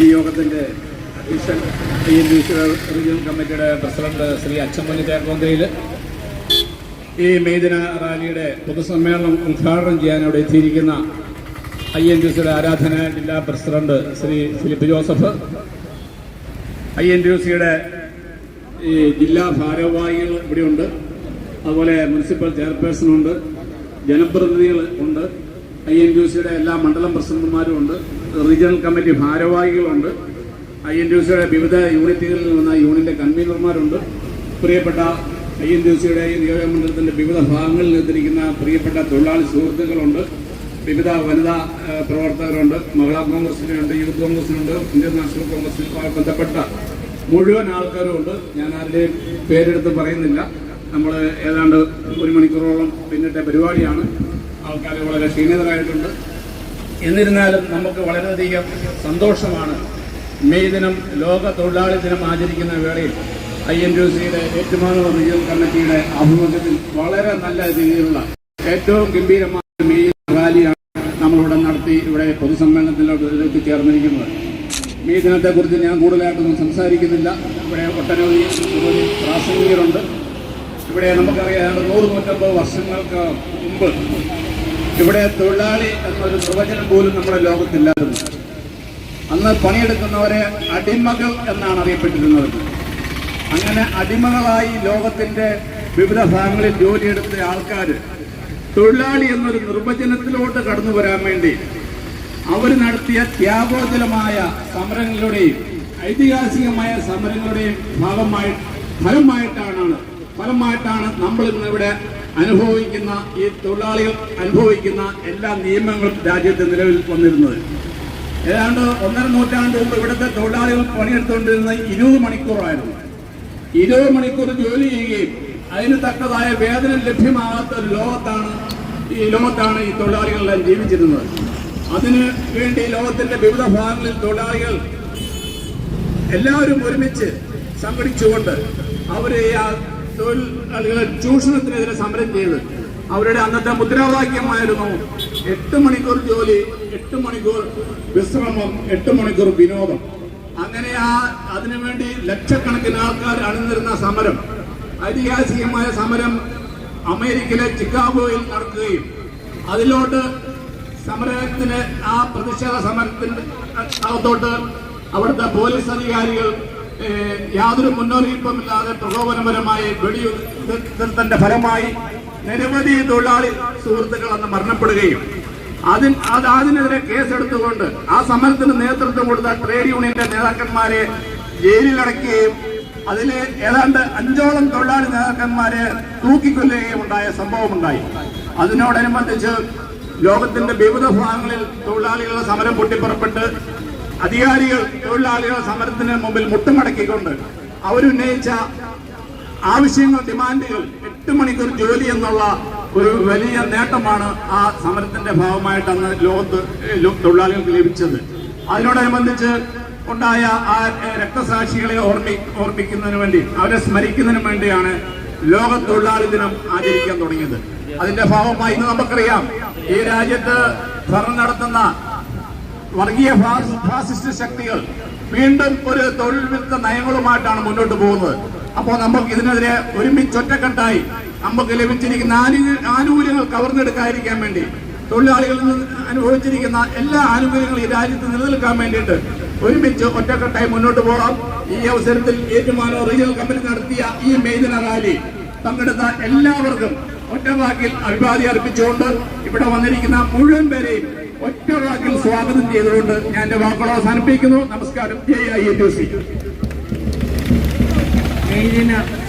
ഈ യോഗത്തിന്റെ റീജിയണൽ കമ്മിറ്റിയുടെ പ്രസിഡന്റ് ശ്രീ അച്ചമ്മണി തേക്കോന്തയിൽ ഈ മെയ്ദിന റാലിയുടെ പൊതുസമ്മേളനം ഉദ്ഘാടനം ചെയ്യാൻ അവിടെ എത്തിയിരിക്കുന്ന ഐ എൻ ഡി സിയുടെ ആരാധന ജില്ലാ president Shri Philip Joseph I N D സിയുടെ ഈ ജില്ലാ ഭാരവാഹികൾ ഇവിടെയുണ്ട്. അതുപോലെ മുനിസിപ്പൽ ചെയർപേഴ്സൺ ഉണ്ട്. ജനപ്രതിനിധികൾ ഉണ്ട്. ഐ എൻ ഡി സിയുടെ എല്ലാ മണ്ഡലം പ്രസിഡന്റുമാരും ഉണ്ട് റീജിയണൽ കമ്മിറ്റി ഭാരവാഹികളുണ്ട്. ഐ എൻ ഡി സിയുടെ വിവിധ യൂണിറ്റുകളിൽ നിന്ന യൂണിയന്റെ കൺവീനർമാരുണ്ട്. പ്രിയപ്പെട്ട ഐ എൻ ഡി സിയുടെ നിയോജകമണ്ഡലത്തിന്റെ വിവിധ ഭാഗങ്ങളിൽ എത്തിയിരിക്കുന്ന പ്രിയപ്പെട്ട തൊഴിലാളി സുഹൃത്തുക്കളുണ്ട്. വിവിധ വനിതാ പ്രവർത്തകരുണ്ട്. മഹിളാ കോൺഗ്രസിനുണ്ട് യൂത്ത് കോൺഗ്രസിനുണ്ട് ഇന്ത്യൻ നാഷണൽ കോൺഗ്രസിനുമായി ബന്ധപ്പെട്ട മുഴുവൻ ആൾക്കാരും ഉണ്ട് ഞാൻ ആരുടെയും പേരെടുത്ത് പറയുന്നില്ല. നമ്മൾ ഏതാണ്ട് ഒരു മണിക്കൂറോളം പിന്നിട്ട പരിപാടിയാണ്. ആൾക്കാർ വളരെ ക്ഷീണിതരായിട്ടുണ്ട്. എന്നിരുന്നാലും നമുക്ക് വളരെയധികം സന്തോഷമാണ് മെയ് ദിനം ലോക തൊഴിലാളി ദിനം ആചരിക്കുന്ന വേളയിൽ ഐ എൻ യു സിയുടെ ഏറ്റുമാനൂർ റീജിയൽ കമ്മിറ്റിയുടെ ആഭിമുഖ്യത്തിൽ വളരെ നല്ല രീതിയിലുള്ള ഏറ്റവും ഗംഭീരമായ മെയ് റാലിയാണ് നമ്മളിവിടെ നടത്തി ഇവിടെ പൊതുസമ്മേളനത്തിലോട്ട് എത്തിച്ചേർന്നിരിക്കുന്നത് മെയ് ദിനത്തെക്കുറിച്ച് ഞാൻ കൂടുതലായിട്ടൊന്നും സംസാരിക്കുന്നില്ല. ഇവിടെ ഒട്ടനവധി പ്രാസംഗികരുണ്ട്. ഇവിടെ നമുക്കറിയാം നൂറ് നൂറ്റമ്പത് വർഷങ്ങൾക്ക് മുമ്പ് ഇവിടെ തൊഴിലാളി എന്നൊരു നിർവചനം പോലും നമ്മുടെ ലോകത്തില്ലായിരുന്നു. അന്ന് പണിയെടുക്കുന്നവരെ അടിമകൾ എന്നാണ് അറിയപ്പെട്ടിരുന്നത്. അങ്ങനെ അടിമകളായി ലോകത്തിന്റെ വിവിധ ഭാഗങ്ങളിൽ ജോലിയെടുത്ത ആൾക്കാർ തൊഴിലാളി എന്നൊരു നിർവചനത്തിലോട്ട് കടന്നു വരാൻ വേണ്ടി അവർ നടത്തിയ ത്യാഗോജലമായ സമരങ്ങളുടെയും ഐതിഹാസികമായ സമരങ്ങളുടെയും ഭാഗമായി ഫലമായിട്ടാണ് ഫലമായിട്ടാണ് നമ്മൾ ഇന്ന് ഇവിടെ അനുഭവിക്കുന്ന ഈ തൊഴിലാളികൾ അനുഭവിക്കുന്ന എല്ലാ നിയമങ്ങളും രാജ്യത്ത് നിലവിൽ വന്നിരുന്നത്. ഏതാണ്ട് ഒന്നര നൂറ്റാണ്ട് മുമ്പ് ഇവിടുത്തെ തൊഴിലാളികൾ പണിയെടുത്തുകൊണ്ടിരുന്നത് ഇരുപത് മണിക്കൂറായിരുന്നു. ഇരുപത് മണിക്കൂർ ജോലി ചെയ്യുകയും അതിന് തക്കതായ വേതനം ലഭ്യമാകാത്ത ഒരു ലോകത്താണ് ഈ ലോകത്താണ് ഈ തൊഴിലാളികളെല്ലാം ജീവിച്ചിരുന്നത്. അതിന് വേണ്ടി ലോകത്തിന്റെ വിവിധ ഭാഗങ്ങളിൽ തൊഴിലാളികൾ എല്ലാവരും ഒരുമിച്ച് സംഘടിച്ചുകൊണ്ട് അവരെ ആ തൊഴിലാളികളെ ചൂഷണത്തിനെതിരെ സമരം ചെയ്ത് അവരുടെ അന്നത്തെ മുദ്രാവാക്യമായിരുന്നു എട്ട് മണിക്കൂർ ജോലി എട്ട് മണിക്കൂർ വിശ്രമം എട്ട് മണിക്കൂർ വിനോദം. അങ്ങനെ ആ അതിനുവേണ്ടി ലക്ഷക്കണക്കിന് ആൾക്കാർ അണിനിരുന്ന സമരം ഐതിഹാസികമായ സമരം അമേരിക്കയിലെ ചിക്കാഗോയിൽ നടക്കുകയും അതിലോട്ട് സമരത്തിന് ആ പ്രതിഷേധ സമരത്തിന്റെ അകത്തോട്ട് അവിടുത്തെ പോലീസ് അധികാരികൾ യാതൊരു മുന്നറിയിപ്പുമില്ലാതെ പ്രകോപനപരമായി വെടിയുദ്ധത്തിന്റെ ഫലമായി നിരവധി തൊഴിലാളി സുഹൃത്തുക്കൾ അന്ന് മരണപ്പെടുകയും. അതിന് അത് അതിനെതിരെ കേസെടുത്തുകൊണ്ട് ആ സമരത്തിന് നേതൃത്വം കൊടുത്ത ട്രേഡ് യൂണിയന്റെ നേതാക്കന്മാരെ ജയിലിലടക്കുകയും അതിൽ ഏതാണ്ട് അഞ്ചോളം തൊഴിലാളി നേതാക്കന്മാരെ തൂക്കിക്കൊല്ലുകയും ഉണ്ടായ സംഭവമുണ്ടായി. അതിനോടനുബന്ധിച്ച് ലോകത്തിന്റെ വിവിധ ഭാഗങ്ങളിൽ തൊഴിലാളികളുടെ സമരം പൊട്ടിപ്പുറപ്പെട്ട് അധികാരികൾ തൊഴിലാളികളുടെ സമരത്തിന് മുമ്പിൽ മുട്ടുമടക്കിക്കൊണ്ട് അവരുന്നയിച്ച ആവശ്യങ്ങൾ ഡിമാൻഡുകൾ എട്ട് മണിക്കൂർ ജോലി എന്നുള്ള ഒരു വലിയ നേട്ടമാണ് ആ സമരത്തിന്റെ ഭാഗമായിട്ട് അന്ന് ലോകത്ത് തൊഴിലാളികൾക്ക് ലഭിച്ചത്. അതിനോടനുബന്ധിച്ച് ഉണ്ടായ ആ രക്തസാക്ഷികളെ ഓർമ്മി ഓർമ്മിക്കുന്നതിന് വേണ്ടി അവരെ സ്മരിക്കുന്നതിനു വേണ്ടിയാണ് ലോക തൊഴിലാളി ദിനം ആചരിക്കാൻ തുടങ്ങിയത്. അതിന്റെ ഭാഗമായി ഇന്ന് നമുക്കറിയാം ഈ രാജ്യത്ത് ഭരണം നടത്തുന്ന വർഗീയ ഫാസിസ്റ്റ് ശക്തികൾ വീണ്ടും ഒരു തൊഴിൽ വിരുദ്ധ നയങ്ങളുമായിട്ടാണ് മുന്നോട്ട് പോകുന്നത്. അപ്പോൾ നമുക്ക് ഇതിനെതിരെ ഒരുമിച്ച് ഒറ്റക്കെട്ടായി നമുക്ക് ലഭിച്ചിരിക്കുന്ന ആനു- ആനുകൂല്യങ്ങൾ കവർന്നെടുക്കാതിരിക്കാൻ വേണ്ടി തൊഴിലാളികളിൽ നിന്ന് അനുഭവിച്ചിരിക്കുന്ന എല്ലാ ആനുകൂല്യങ്ങളും ഈ രാജ്യത്ത് നിലനിൽക്കാൻ വേണ്ടിയിട്ട് ഒരുമിച്ച് ഒറ്റക്കെട്ടായി മുന്നോട്ട് പോകാം. ഈ അവസരത്തിൽ ഏറ്റുമാനോ റീജിയണൽ കമ്പനി നടത്തിയ ഈ മെയ്ദിന റാലി പങ്കെടുത്ത എല്ലാവർക്കും ഒറ്റവാക്കിൽ അഭിവാദി അർപ്പിച്ചുകൊണ്ട് ഇവിടെ വന്നിരിക്കുന്ന മുഴുവൻ പേരെയും ഒറ്റ വാക്കിൽ സ്വാഗതം ചെയ്തുകൊണ്ട് ഞാൻ എന്റെ വാക്കുകൾ അവസാനിപ്പിക്കുന്നു. നമസ്കാരം. ജയ ഐ എൻ സി.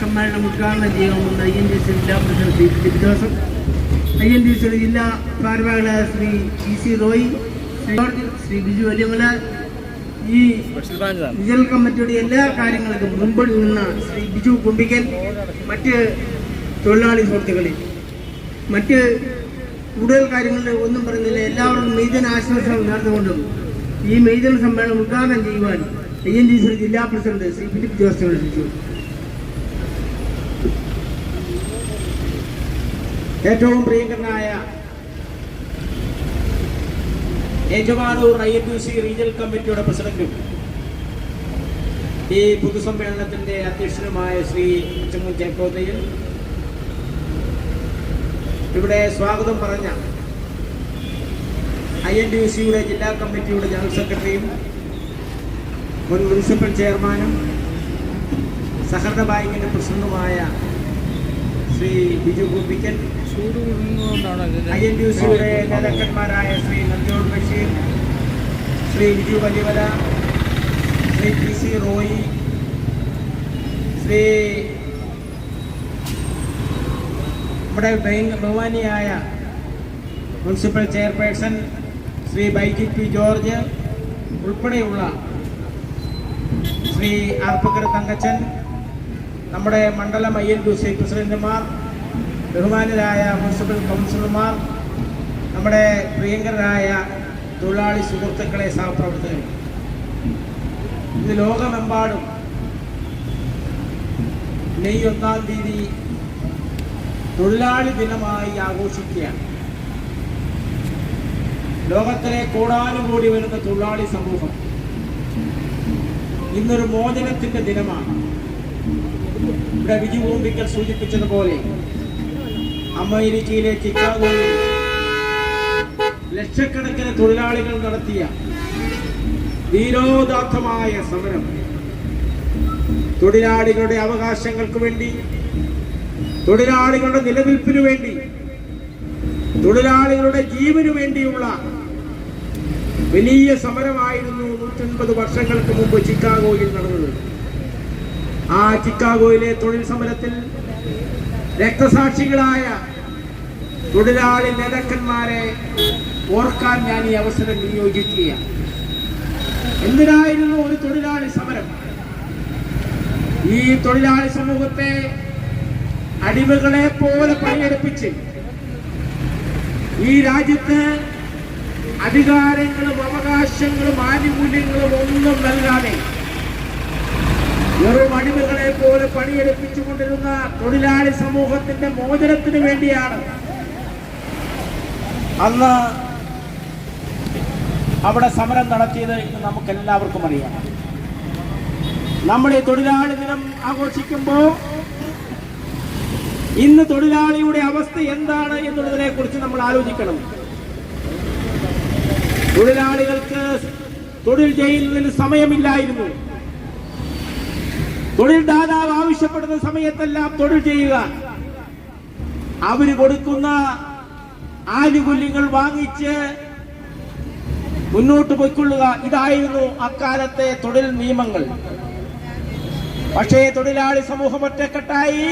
സമ്മേളനം ഉദ്ഘാടനം ചെയ്യാമെന്ന് ഐ എൻ ഡി സി ജില്ലാ president Shri Joseph I N D സിയുടെ ജില്ലാ ഭാരവാഹികളായ Shri E C Roy Shri Shri Biju Valiyamala ഈ വിജയൽ കമ്മിറ്റിയുടെ എല്ലാ കാര്യങ്ങൾക്കും മുമ്പിൽ നിന്ന് ശ്രീ ബിജു കുമ്പിക്കൽ മറ്റ് തൊഴിലാളി സുഹൃത്തുക്കളെ മറ്റ് കൂടുതൽ കാര്യങ്ങളിൽ ഒന്നും പറയുന്നില്ല. എല്ലാവരും മെയ്തൻ ആശംസകൾ നേർന്നുകൊണ്ടും ഈ മെയ്തൻ സമ്മേളനം ഉദ്ഘാടനം ചെയ്യുവാൻ ഐ എൻ ഡി സി ജില്ലാ പ്രസിഡന്റ് ശ്രീ ഫിലിപ്പ് ജോസഫ് വിളിച്ചു. ഏറ്റവും പ്രിയങ്കരനായ Ettumanoor I N D C regional കമ്മിറ്റിയുടെ പ്രസിഡന്റും ഈ പൊതുസമ്മേളനത്തിന്റെ അധ്യക്ഷനുമായ ശ്രീ ചെമ്മൻ ചേക്കോതയിൽ ഇവിടെ സ്വാഗതം പറഞ്ഞ ഐ എൻ ഡി സിയുടെ ജില്ലാ കമ്മിറ്റിയുടെ ജനറൽ സെക്രട്ടറിയും മുൻ മുനിസിപ്പൽ ചെയർമാനും സഹകരണ ബാങ്കിന്റെ പ്രസിഡന്റുമായ Shri Biju ഗോപിക്കൻ I N D സിയുടെ നേതാക്കന്മാരായ ശ്രീ നന്ദിയോൾ Basheer Shri Biju വലിവല Shri P C Roy Shri നമ്മുടെ ബാങ്ക് ബഹുമാനിയായ municipal chairperson Shri Baiji P George ഉൾപ്പെടെയുള്ള ശ്രീ ആർപ്പക്കര തങ്കച്ചൻ നമ്മുടെ മണ്ഡലം ഐ എൻ ഡി സി പ്രസിഡന്റുമാർ ബഹുമാനരായ മുനിസിപ്പൽ കൗൺസിലർമാർ നമ്മുടെ പ്രിയങ്കരായ തൊഴിലാളി സുഹൃത്തുക്കളെ സഹപ്രവർത്തകർ ഇത് ലോകമെമ്പാടും മെയ് ഒന്നാം തീയതി തൊഴിലാളി ദിനമായി ആഘോഷിക്കുകയാണ്. ലോകത്തിലെ കോടാനുകൂടി വരുന്ന തൊഴിലാളി സമൂഹം ഇന്നൊരു മോചനത്തിന്റെ ദിനമാണ്. ഇവിടെ വിജു ഓമ്പിക്കൽ സൂചിപ്പിച്ചതുപോലെ അമേരിക്കയിലെ ചിക്കാഗോയിൽ ലക്ഷക്കണക്കിന് തൊഴിലാളികൾ നടത്തിയ വീരോദാത്തമായ സമരം തൊഴിലാളികളുടെ അവകാശങ്ങൾക്ക് വേണ്ടി തൊഴിലാളികളുടെ നിലനിൽപ്പിനു വേണ്ടി തൊഴിലാളികളുടെ ജീവനു വേണ്ടിയുള്ള വലിയ സമരമായിരുന്നു നൂറ്റൻപത് വർഷങ്ങൾക്ക് മുമ്പ് ചിക്കാഗോയിൽ നടന്നത്. ആ ചിക്കാഗോയിലെ തൊഴിൽ സമരത്തിൽ രക്തസാക്ഷികളായ തൊഴിലാളി നേതാക്കന്മാരെ ഓർക്കാൻ ഞാൻ ഈ അവസരം വിനിയോഗിക്കുകയാണ്. എന്തിനായിരുന്നു ഒരു തൊഴിലാളി സമരം? ഈ തൊഴിലാളി സമൂഹത്തെ അടിമകളെ പോലെ പണിയെടുപ്പിച്ച് ഈ രാജ്യത്ത് അധികാരങ്ങളും അവകാശങ്ങളും ആനുകൂല്യങ്ങളും ഒന്നും നൽകാതെ വെറും അടിമകളെ പോലെ പണിയെടുപ്പിച്ചുകൊണ്ടിരുന്ന തൊഴിലാളി സമൂഹത്തിന്റെ മോചനത്തിന് വേണ്ടിയാണ്. അന്ന് അവിടെ സമരം നടത്തിയത് എന്ന് നമുക്ക് എല്ലാവർക്കും അറിയാം. നമ്മൾ ഈ തൊഴിലാളി ദിനം ആഘോഷിക്കുമ്പോൾ ഇന്ന് തൊഴിലാളിയുടെ അവസ്ഥ എന്താണ് എന്നുള്ളതിനെ കുറിച്ച് നമ്മൾ ആലോചിക്കണം. തൊഴിലാളികൾക്ക് തൊഴിൽ ചെയ്യുന്നതിന് സമയമില്ലായിരുന്നു. തൊഴിൽ ദാതാവ് ആവശ്യപ്പെടുന്ന സമയത്തെല്ലാം തൊഴിൽ ചെയ്യുക. അവർ കൊടുക്കുന്ന ആനുകൂല്യങ്ങൾ വാങ്ങിച്ച് മുന്നോട്ട് പോയിക്കൊള്ളുക. ഇതായിരുന്നു അക്കാലത്തെ തൊഴിൽ നിയമങ്ങൾ. പക്ഷേ തൊഴിലാളി സമൂഹം ഒറ്റക്കെട്ടായി.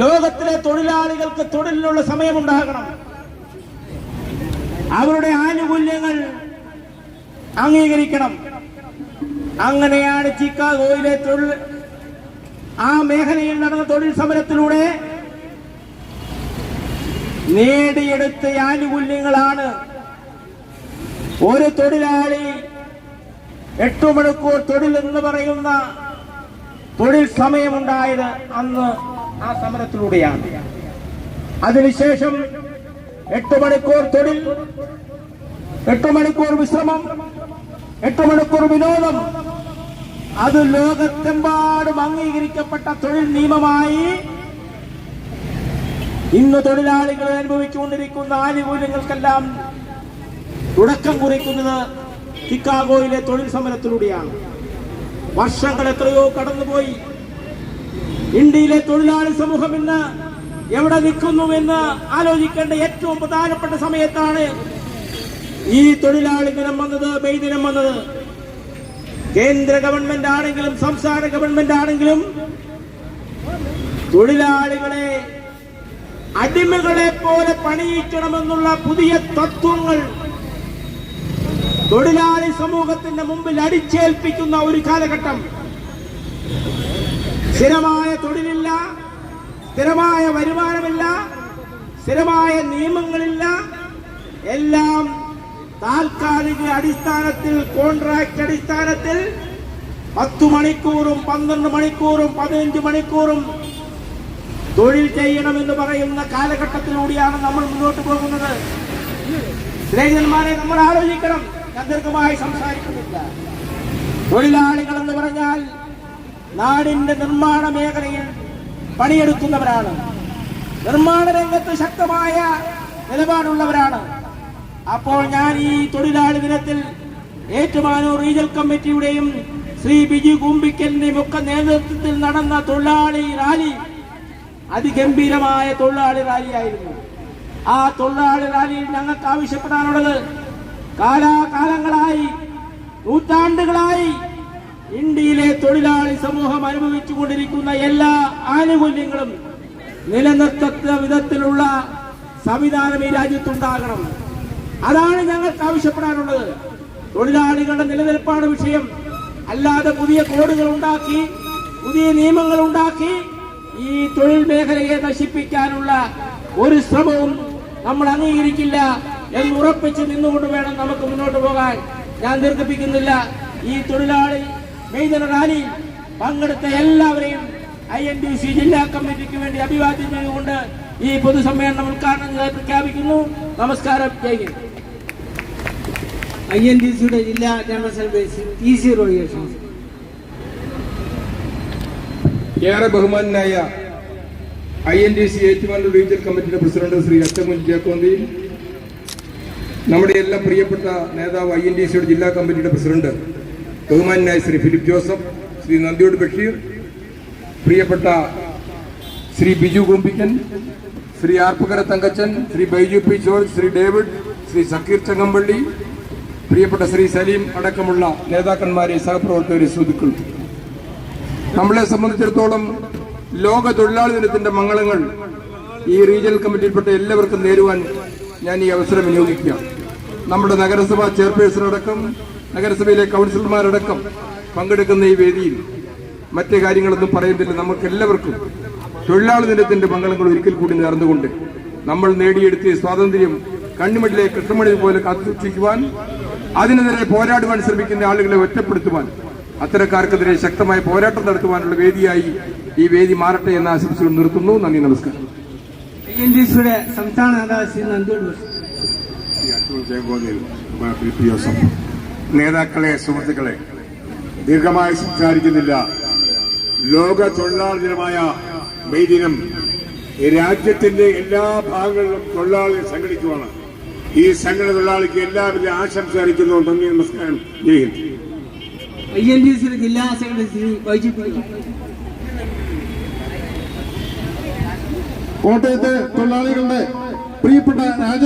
ലോകത്തിലെ തൊഴിലാളികൾക്ക് തൊഴിലിനുള്ള സമയമുണ്ടാകണം. അവരുടെ ആനുകൂല്യങ്ങൾ അംഗീകരിക്കണം. അങ്ങനെയാണ് ചിക്കാഗോയിലെ തൊഴിൽ ആ മേഖലയിൽ നടന്ന തൊഴിൽ സമരത്തിലൂടെ നേടിയെടുത്ത ആനുകൂല്യങ്ങളാണ് ഒരു തൊഴിലാളി എട്ടു മണിക്കൂർ തൊഴിൽ എന്ന് പറയുന്ന തൊഴിൽ സമയമുണ്ടായത് അന്ന് ആ സമരത്തിലൂടെയാണ്. അതിനുശേഷം എട്ട് മണിക്കൂർ തൊഴിൽ എട്ട് മണിക്കൂർ വിശ്രമം എട്ട് മണിക്കൂർ വിനോദം. അത് ലോകത്തെമ്പാടും അംഗീകരിക്കപ്പെട്ട തൊഴിൽ നിയമമായി ഇന്ന് തൊഴിലാളികൾ അനുഭവിച്ചുകൊണ്ടിരിക്കുന്ന ആനുകൂല്യങ്ങൾക്കെല്ലാം തുടക്കം കുറിക്കുന്നത് ചിക്കാഗോയിലെ തൊഴിൽ സമരത്തിലൂടെയാണ്. വർഷങ്ങൾ എത്രയോ കടന്നുപോയി. ഇന്ത്യയിലെ തൊഴിലാളി സമൂഹം ഇന്ന് എവിടെ നിൽക്കുന്നു എന്ന് ആലോചിക്കേണ്ട ഏറ്റവും പ്രധാനപ്പെട്ട സമയത്താണ് ഈ തൊഴിലാളി ദിനം വന്നത് മെയ് ദിനം വന്നത്. കേന്ദ്ര ഗവൺമെന്റ് ആണെങ്കിലും സംസ്ഥാന ഗവൺമെന്റ് ആണെങ്കിലും തൊഴിലാളികളെ അടിമകളെ പോലെ പണിയിക്കണമെന്നുള്ള പുതിയ തത്വങ്ങൾ തൊഴിലാളി സമൂഹത്തിന്റെ മുമ്പിൽ അടിച്ചേൽപ്പിക്കുന്ന ഒരു കാലഘട്ടം. സ്ഥിരമായ തൊഴിലില്ല സ്ഥിരമായ വരുമാനമില്ല സ്ഥിരമായ നിയമങ്ങളില്ല. എല്ലാം താൽക്കാലിക അടിസ്ഥാനത്തിൽ കോൺട്രാക്ട് അടിസ്ഥാനത്തിൽ പത്തു മണിക്കൂറും പന്ത്രണ്ട് മണിക്കൂറും പതിനഞ്ച് മണിക്കൂറും തൊഴിൽ ചെയ്യണമെന്ന് പറയുന്ന കാലഘട്ടത്തിലൂടെയാണ് നമ്മൾ മുന്നോട്ട് പോകുന്നത്. സ്നേഹിതന്മാരെ നമ്മൾ ആലോചിക്കണം. ഞാൻ ദീർഘമായി സംസാരിക്കുന്നില്ല. തൊഴിലാളികൾ എന്ന് പറഞ്ഞാൽ നാടിന്റെ നിർമ്മാണ മേഖലയിൽ പണിയെടുക്കുന്നവരാണ്. നിർമ്മാണ രംഗത്ത് ശക്തമായ നിലപാടുള്ളവരാണ്. അപ്പോൾ ഞാൻ ഈ തൊഴിലാളി ദിനത്തിൽ ഏറ്റുമാനൂർ റീജിയൽ കമ്മിറ്റിയുടെയും ശ്രീ ബിജു കുമ്പിക്കലിന്റെയും ഒക്കെ നേതൃത്വത്തിൽ നടന്ന തൊഴിലാളി റാലി അതിഗംഭീരമായ തൊഴിലാളി റാലിയായിരുന്നു. ആ തൊഴിലാളി റാലിയിൽ ഞങ്ങൾക്ക് ആവശ്യപ്പെടാനുള്ളത് കാലാകാലങ്ങളായി നൂറ്റാണ്ടുകളായി ഇന്ത്യയിലെ തൊഴിലാളി സമൂഹം അനുഭവിച്ചുകൊണ്ടിരിക്കുന്ന എല്ലാ ആനുകൂല്യങ്ങളും നിലനിർത്തത്ത വിധത്തിലുള്ള സംവിധാനം ഈ രാജ്യത്തുണ്ടാകണം. അതാണ് ഞങ്ങൾക്ക് ആവശ്യപ്പെടാനുള്ളത്. തൊഴിലാളികളുടെ നിലനിൽപ്പാണ് വിഷയം. അല്ലാതെ പുതിയ കോഡുകൾ ഉണ്ടാക്കി പുതിയ നിയമങ്ങൾ ഉണ്ടാക്കി ഈ തൊഴിൽ മേഖലയെ നശിപ്പിക്കാനുള്ള ഒരു ശ്രമവും നമ്മൾ അംഗീകരിക്കില്ല എന്ന് ഉറപ്പിച്ച് നിന്നുകൊണ്ട് വേണം നമുക്ക് മുന്നോട്ട് പോകാൻ. ഞാൻ ദീർഘിപ്പിക്കുന്നില്ല. ഈ തൊഴിലാളി മെയ്തന റാലിയിൽ പങ്കെടുത്ത എല്ലാവരെയും ഐ എൻ ഡി സി ജില്ലാ കമ്മിറ്റിക്ക് വേണ്ടി അഭിവാദ്യം ചെയ്തുകൊണ്ട് ഈ പൊതുസമ്മേളനം ഉദ്ഘാടനം പ്രഖ്യാപിക്കുന്നു. നമസ്കാരം. Jai Hind. I N D സിയുടെ ജില്ലാ ജനറൽ സെക്രട്ടറി ടി സി ഏറെ ബഹുമാനായ I N D C Ettumanoor regional കമ്മിറ്റിയുടെ പ്രസിഡന്റ് ശ്രീ അച്ചമുൻ ജേക്കോന്തിയും നമ്മുടെ എല്ലാം പ്രിയപ്പെട്ട നേതാവ് ഐ എൻ ഡി സിയുടെ ജില്ലാ കമ്മിറ്റിയുടെ പ്രസിഡന്റ് ബഹുമാനായ ശ്രീ ഫിലിപ്പ് ജോസഫ് ശ്രീ നന്ദിയോട് ബഷീർ പ്രിയപ്പെട്ട Shri Biju ഗോമ്പിക്കൻ Shri Arpookara Thankachan Shri Baiju P George Shri David Shri Zakir Changampally പ്രിയപ്പെട്ട ശ്രീ സലീം അടക്കമുള്ള നേതാക്കന്മാരെ സഹപ്രവർത്തകരെ സുഹൃത്തുക്കൾ നമ്മളെ സംബന്ധിച്ചിടത്തോളം ലോക തൊഴിലാളി ദിനത്തിന്റെ മംഗളങ്ങൾ ഈ റീജിയണൽ കമ്മിറ്റിയിൽപ്പെട്ട എല്ലാവർക്കും നേരുവാൻ ഞാൻ ഈ അവസരം വിനിയോഗിക്കുക നമ്മുടെ നഗരസഭാ ചെയർപേഴ്സൺ അടക്കം നഗരസഭയിലെ കൗൺസിലർമാരടക്കം പങ്കെടുക്കുന്ന ഈ വേദിയിൽ മറ്റു കാര്യങ്ങളൊന്നും പറയുന്നില്ല. നമുക്ക് എല്ലാവർക്കും തൊഴിലാളി ദിനത്തിന്റെ മംഗളങ്ങൾ ഒരിക്കൽ കൂടി നേർന്നുകൊണ്ട് നമ്മൾ നേടിയെടുത്തിയ സ്വാതന്ത്ര്യം കണ്ണിമണിലെ കൃഷ്ണമണി പോലെ കാത്തുസൂക്ഷിക്കുവാൻ അതിനെതിരെ പോരാടുവാൻ ശ്രമിക്കുന്ന ആളുകളെ ഒറ്റപ്പെടുത്തുവാൻ അത്തരക്കാർക്കെതിരെ ശക്തമായ പോരാട്ടം നടത്തുവാനുള്ള വേദിയായി ഈ വേദി മാറട്ടെ എന്ന ആശംസകൾ നിർത്തുന്നു. നന്ദി നമസ്കാരം. സംസ്ഥാന നേതാവ് ശ്രീ നേതാക്കളെ സുഹൃത്തുക്കളെ ദീർഘമായി സംസാരിക്കുന്നില്ല. ലോക തൊഴിലാളി ദിനമായ മെയ് ദിനം ഈ രാജ്യത്തിന്റെ എല്ലാ ഭാഗങ്ങളിലും തൊഴിലാളികൾ സംഘടിക്കുവാണ്. ഈ സംഘടന തൊഴിലാളിക്ക് എല്ലാവരും ആശംസ അറിയിക്കുന്നു നന്ദി നമസ്കാരം. Jai Hind. I N D സിയുടെ ജില്ലാ സെക്രട്ടറി ശ്രീ വൈജി പി കോട്ടയത്തെ തൊഴിലാളികളുടെ പ്രിയപ്പെട്ട രാജ